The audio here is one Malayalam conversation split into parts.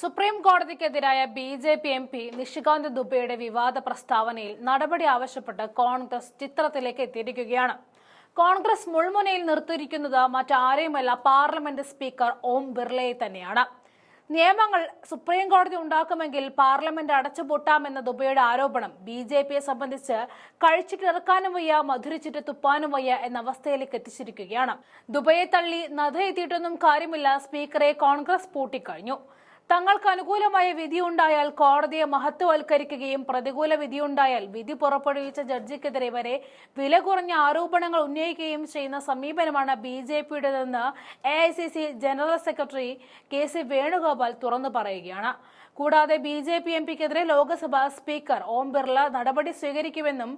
Supreme കോടതിക്കെതിരായ B J P M P Nishikant ദുബെയുടെ വിവാദ പ്രസ്താവനയിൽ നടപടി ആവശ്യപ്പെട്ട് കോൺഗ്രസ് ചിത്രത്തിലേക്ക് എത്തിയിരിക്കുകയാണ്. കോൺഗ്രസ് മുൾമുനയിൽ നിർത്തിയിരിക്കുന്നത് മറ്റാരെയുമല്ല പാർലമെന്റ് സ്പീക്കർ ഓം ബിർളയെ തന്നെയാണ്. നിയമങ്ങൾ സുപ്രീം കോടതി ഉണ്ടാക്കുമെങ്കിൽ പാർലമെന്റ് അടച്ചുപൂട്ടാമെന്ന ദുബൈയുടെ ആരോപണം ബി ജെ പിയെ സംബന്ധിച്ച് കഴിച്ചിട്ടിറക്കാനും വയ്യ മധുരിച്ചിട്ട് തുപ്പാനും വയ്യ എന്ന അവസ്ഥയിലേക്ക് എത്തിച്ചിരിക്കുകയാണ്. ദുബൈയെ തള്ളി നദ എത്തിയിട്ടൊന്നും കാര്യമില്ല സ്പീക്കറെ കോൺഗ്രസ് പൂട്ടിക്കഴിഞ്ഞു. തങ്ങൾക്ക് അനുകൂലമായ വിധിയുണ്ടായാൽ കോടതിയെ മഹത്വവൽക്കരിക്കുകയും പ്രതികൂല വിധിയുണ്ടായാൽ വിധി പുറപ്പെടുവിച്ച ജഡ്ജിക്കെതിരെ വരെ വില കുറഞ്ഞ ആരോപണങ്ങൾ ഉന്നയിക്കുകയും ചെയ്യുന്ന സമീപനമാണ് B J പിയുടേതെന്ന് A I C C general secretary K C Venugopal തുറന്നു പറയുകയാണ്. കൂടാതെ ബി ജെ പി എം പിക്കെതിരെ ലോക്സഭാ സ്പീക്കർ ഓം ബിർള നടപടി സ്വീകരിക്കുമെന്നും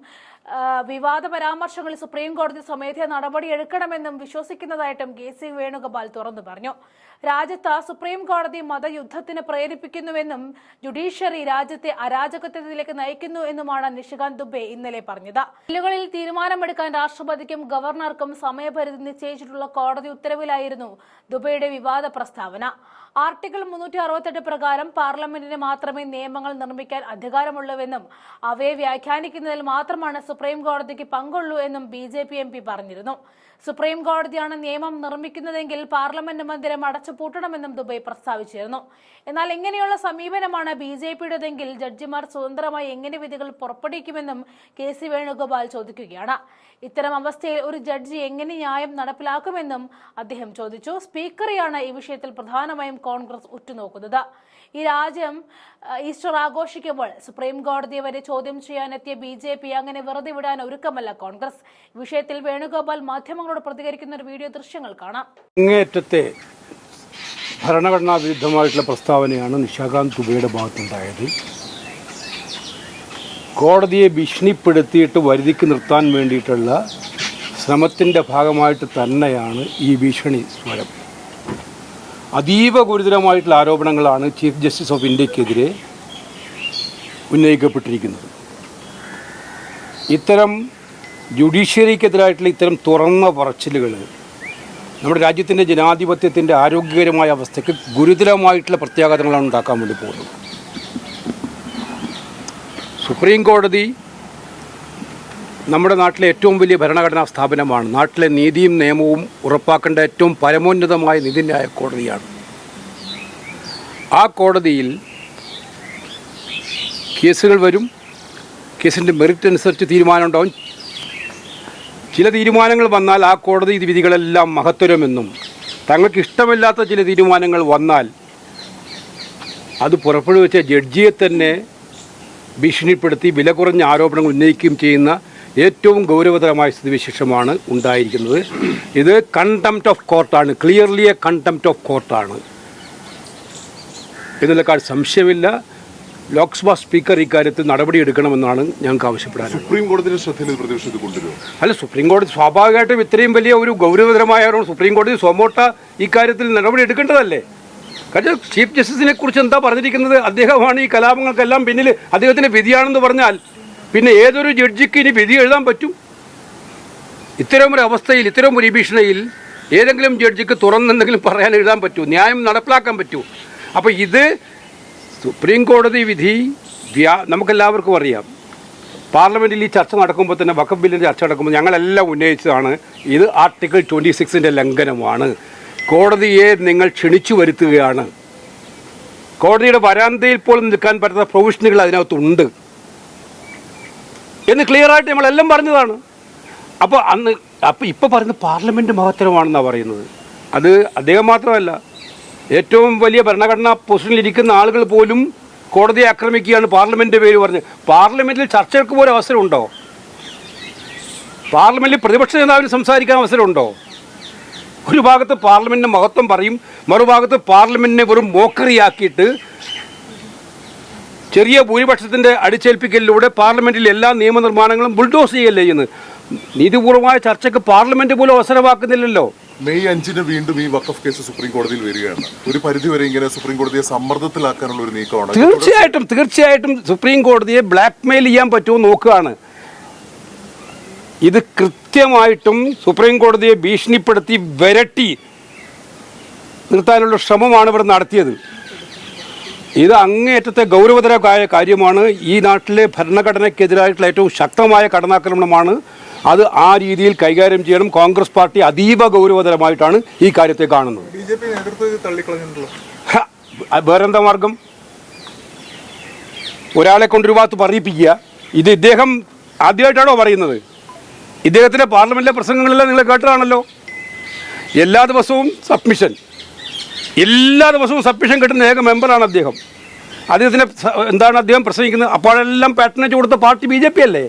വിവാദ പരാമർശങ്ങളിൽ സുപ്രീം കോടതി സ്വമേധയാ നടപടി എടുക്കണമെന്നും വിശ്വസിക്കുന്നതായിട്ടും കെ സി വേണുഗോപാൽ തുറന്നു പറഞ്ഞു. രാജ്യത്ത് സുപ്രീം കോടതി മതയുദ്ധത്തിന് പ്രേരിപ്പിക്കുന്നുവെന്നും ജുഡീഷ്യറി രാജ്യത്തെ അരാജകത്വത്തിലേക്ക് നയിക്കുന്നു എന്നുമാണ് നിഷികാന്ത് ദുബെ ഇന്നലെ പറഞ്ഞത്. ബില്ലുകളിൽ തീരുമാനമെടുക്കാൻ രാഷ്ട്രപതിക്കും ഗവർണർക്കും സമയപരിധി നിശ്ചയിച്ചിട്ടുള്ള കോടതി ഉത്തരവിലായിരുന്നു ദുബെയുടെ വിവാദ പ്രസ്താവന. ആർട്ടിക്കിൾ മുന്നൂറ്റി അറുപത്തെട്ട് പ്രകാരം പാർലമെന്റിന് മാത്രമേ നിയമങ്ങൾ നിർമ്മിക്കാൻ അധികാരമുള്ളൂവെന്നും അവയെ വ്യാഖ്യാനിക്കുന്നതിൽ മാത്രമാണ് സുപ്രീം കോടതിക്ക് പങ്കുള്ളൂ എന്നും B J P M P പറഞ്ഞിരുന്നു. സുപ്രീം കോടതിയാണ് നിയമം നിർമ്മിക്കുന്നതെങ്കിൽ പാർലമെന്റ് മന്ദിരം അടച്ചുപൂട്ടണമെന്നും ദുബൈ പ്രസ്താവിച്ചിരുന്നു. എന്നാൽ ഇങ്ങനെയുള്ള സമീപനമാണ് ബി ജെ പിയുടേതെങ്കിൽ ജഡ്ജിമാർ സ്വതന്ത്രമായി എങ്ങനെ വിധികൾ പുറപ്പെടുവിക്കുമെന്നും കെ സി വേണുഗോപാൽ ചോദിക്കുകയാണ്. ഇത്തരം അവസ്ഥയിൽ ഒരു ജഡ്ജി എങ്ങനെ ന്യായം നടപ്പിലാക്കുമെന്നും അദ്ദേഹം ചോദിച്ചു. സ്പീക്കറെയാണ് ഈ വിഷയത്തിൽ പ്രധാനമായും കോൺഗ്രസ് ഉറ്റുനോക്കുന്നത്. ഈ രാജ്യം ഈസ്റ്റർ ആഘോഷിക്കുമ്പോൾ സുപ്രീം കോടതി വരെ ചോദ്യം ചെയ്യാനെത്തിയ ബി ജെ പി അങ്ങനെ വെറുതെ വിടാൻ ഒരുക്കമല്ല കോൺഗ്രസ്. വിഷയത്തിൽ വേണുഗോപാൽ മാധ്യമങ്ങളോട് പ്രതികരിക്കുന്ന ഒരു വീഡിയോ ദൃശ്യങ്ങൾ കാണാം. അങ്ങേറ്റത്തെ ഭരണഘടനാ വിരുദ്ധമായിട്ടുള്ള പ്രസ്താവനയാണ് നിഷാകാന്ത് ദുബൈയുടെ ഭാഗത്തുണ്ടായത്. കോടതിയെ ഭീഷണിപ്പെടുത്തിയിട്ട് വരുതിക്ക് നിർത്താൻ വേണ്ടിയിട്ടുള്ള ശ്രമത്തിന്റെ ഭാഗമായിട്ട് തന്നെയാണ് ഈ ഭീഷണി സ്വരം. അതീവ ഗുരുതരമായിട്ടുള്ള ആരോപണങ്ങളാണ് ചീഫ് ജസ്റ്റിസ് ഓഫ് ഇന്ത്യക്കെതിരെ ഉന്നയിക്കപ്പെട്ടിരിക്കുന്നത്. ഇത്തരം ജുഡീഷ്യറിക്കെതിരായിട്ടുള്ള ഇത്തരം തുറന്ന പറച്ചിലുകൾ നമ്മുടെ രാജ്യത്തിന്റെ ജനാധിപത്യത്തിന്റെ ആരോഗ്യകരമായ അവസ്ഥയ്ക്ക് ഗുരുതരമായിട്ടുള്ള പ്രത്യാഘാതങ്ങളാണ് ഉണ്ടാക്കാൻ വേണ്ടി പോകുന്നത്. സുപ്രീം കോടതി നമ്മുടെ നാട്ടിലെ ഏറ്റവും വലിയ ഭരണഘടനാ സ്ഥാപനമാണ്. നാട്ടിലെ നീതിയും നിയമവും ഉറപ്പാക്കേണ്ട ഏറ്റവും പരമോന്നതമായ നീതിന്യായ കോടതിയാണ്. ആ കോടതിയിൽ കേസുകൾ വരും. കേസിന്റെ മെറിറ്റ് അനുസരിച്ച് തീരുമാനമുണ്ടാവും. ചില തീരുമാനങ്ങൾ വന്നാൽ ആ കോടതി വിധികളെല്ലാം മഹത്തരമെന്നും തങ്ങൾക്ക് ഇഷ്ടമില്ലാത്ത ചില തീരുമാനങ്ങൾ വന്നാൽ അത് പുറപ്പെടുവിച്ച ജഡ്ജിയെ തന്നെ ഭീഷണിപ്പെടുത്തി വില കുറഞ്ഞ ആരോപണങ്ങൾ ഉന്നയിക്കുകയും ചെയ്യുന്ന ഏറ്റവും ഗൗരവതരമായ സ്ഥിതിവിശേഷമാണ് ഉണ്ടായിരിക്കുന്നത്. ഇത് കണ്ടംപ്റ്റ് ഓഫ് കോർട്ടാണ് ക്ലിയർലി എ കണ്ടംപ്റ്റ് ഓഫ് കോർട്ടാണ് ഇതിലേക്കാൾ സംശയമില്ല. ലോക്സഭാ സ്പീക്കർ ഇക്കാര്യത്തിൽ നടപടിയെടുക്കണമെന്നാണ് ഞങ്ങൾക്ക് ആവശ്യപ്പെടാറ് സുപ്രീം കോടതിയുടെ ശ്രദ്ധയിൽ ഇത് പ്രതിപക്ഷം കൊണ്ടുവരുമോ? അല്ല സുപ്രീം കോടതി സ്വാഭാവികമായിട്ടും ഇത്രയും വലിയ ഒരു ഗൗരവതരമായ ഒരു സുപ്രീം കോടതി സ്വമോട്ട ഇക്കാര്യത്തിൽ നടപടി എടുക്കേണ്ടതല്ലേ? കാരണം ചീഫ് ജസ്റ്റിസിനെ കുറിച്ച് എന്താ പറഞ്ഞിരിക്കുന്നത്? അദ്ദേഹമാണ് ഈ കലാപങ്ങൾക്കെല്ലാം പിന്നിൽ അദ്ദേഹത്തിന്റെ വിധിയാണെന്ന് പറഞ്ഞാൽ പിന്നെ ഏതൊരു ജഡ്ജിക്ക് ഇനി വിധി എഴുതാൻ പറ്റും? ഇത്തരം ഒരു അവസ്ഥയിൽ ഇത്തരം ഒരു ഭീഷണിയിൽ ഏതെങ്കിലും ജഡ്ജിക്ക് തുറന്നെന്തെങ്കിലും പറയാൻ എഴുതാൻ പറ്റൂ ന്യായം നടപ്പിലാക്കാൻ പറ്റൂ. അപ്പോൾ ഇത് സുപ്രീം കോടതി വിധി നമുക്കെല്ലാവർക്കും അറിയാം. പാർലമെന്റിൽ ഈ ചർച്ച നടക്കുമ്പോൾ തന്നെ വക്കഫ് ബില്ലിന്റെ ചർച്ച നടക്കുമ്പോൾ ഞങ്ങളെല്ലാം ഉന്നയിച്ചതാണ് ഇത് ആർട്ടിക്കിൾ ട്വന്റി സിക്സിന്റെ ലംഘനമാണ്. കോടതിയെ നിങ്ങൾ ക്ഷണിച്ചു വരുത്തുകയാണ്. കോടതിയുടെ വരാന്തയിൽ പോലും നിൽക്കാൻ പറ്റാത്ത പ്രൊവിഷനുകൾ അതിനകത്തുണ്ട്. എന്ന് ക്ലിയറായിട്ട് നമ്മളെല്ലാം പറഞ്ഞതാണ്. അപ്പോൾ അന്ന് അപ്പോൾ ഇപ്പോൾ പറയുന്നത് പാർലമെന്റ് മഹത്തരമാണെന്നാണ് പറയുന്നത്. അത് അദ്ദേഹം മാത്രമല്ല ഏറ്റവും വലിയ ഭരണഘടനാ പൊസിഷനിൽ ഇരിക്കുന്ന ആളുകൾ പോലും കോടതിയെ ആക്രമിക്കുകയാണ് പാർലമെന്റ് പേര് പറഞ്ഞ്. പാർലമെന്റിൽ ചർച്ചകൾക്ക് പോലും അവസരമുണ്ടോ? പാർലമെന്റിൽ പ്രതിപക്ഷ നേതാവിന് സംസാരിക്കാൻ അവസരമുണ്ടോ? ഒരു ഭാഗത്ത് പാർലമെന്റിന്റെ മഹത്വം പറയും മറുഭാഗത്ത് പാർലമെന്റിനെ വെറും മോക്കറിയാക്കിയിട്ട് ചെറിയ ഭൂരിപക്ഷത്തിന്റെ അടിച്ചേൽപ്പിക്കലിലൂടെ പാർലമെന്റിൽ എല്ലാ നിയമനിർമ്മാണങ്ങളും ബുൾഡോസ് ചെയ്യല്ലേ ചെയ്യുന്നത് നീതിപൂർവമായ ചർച്ചയ്ക്ക് പാർലമെന്റ് പോലും അവസരമാക്കുന്നില്ലല്ലോ. മെയ് അഞ്ചിന് വീണ്ടും ഈ വക്കഫ് കേസ് സുപ്രീം കോടതിയിൽ വരികയാണ്. ഒരു പരിധിവരെ ഇങ്ങനെ സുപ്രീം കോടതിയെ സമ്മർദ്ദത്തിലാക്കാനുള്ള ഒരു നീക്കമാണ്. തീർച്ചയായിട്ടും തീർച്ചയായിട്ടും സുപ്രീം കോടതിയെ ബ്ലാക്ക്മെയിൽ ചെയ്യാൻ പറ്റുമോ നോക്കുകയാണ്. ഇത് കൃത്യമായിട്ടും സുപ്രീം കോടതിയെ ഭീഷണിപ്പെടുത്തി വരട്ടി നിർത്താനുള്ള ശ്രമമാണ് ഇവിടെ നടത്തിയത്. ഇത് അങ്ങേയറ്റത്തെ ഗൗരവതരമായ കാര്യമാണ്. ഈ നാട്ടിലെ ഭരണഘടനയ്ക്കെതിരായിട്ടുള്ള ഏറ്റവും ശക്തമായ കടന്നാക്രമണമാണ്. അത് ആ രീതിയിൽ കൈകാര്യം ചെയ്യണം. കോൺഗ്രസ് പാർട്ടി അതീവ ഗൗരവതരമായിട്ടാണ് ഈ കാര്യത്തെ കാണുന്നത്. വേറെന്താ മാർഗം? ഒരാളെ കൊണ്ടൊരു ഭാഗത്ത് പറയിപ്പിക്കുക. ഇത് ഇദ്ദേഹം ആദ്യമായിട്ടാണോ പറയുന്നത്? ഇദ്ദേഹത്തിന്റെ പാർലമെന്റിലെ പ്രസംഗങ്ങളെല്ലാം നിങ്ങൾ കേട്ടതാണല്ലോ. എല്ലാ ദിവസവും സബ്മിഷൻ. എല്ലാ ദിവസവും സബ്മിഷൻ കിട്ടുന്ന ഏക മെമ്പറാണ് അദ്ദേഹം. അദ്ദേഹത്തിന് എന്താണ് അദ്ദേഹം പ്രസംഗിക്കുന്നത്? അപ്പോഴെല്ലാം പാറ്റനേജ് കൊടുത്ത പാർട്ടി ബി ജെ പി അല്ലേ?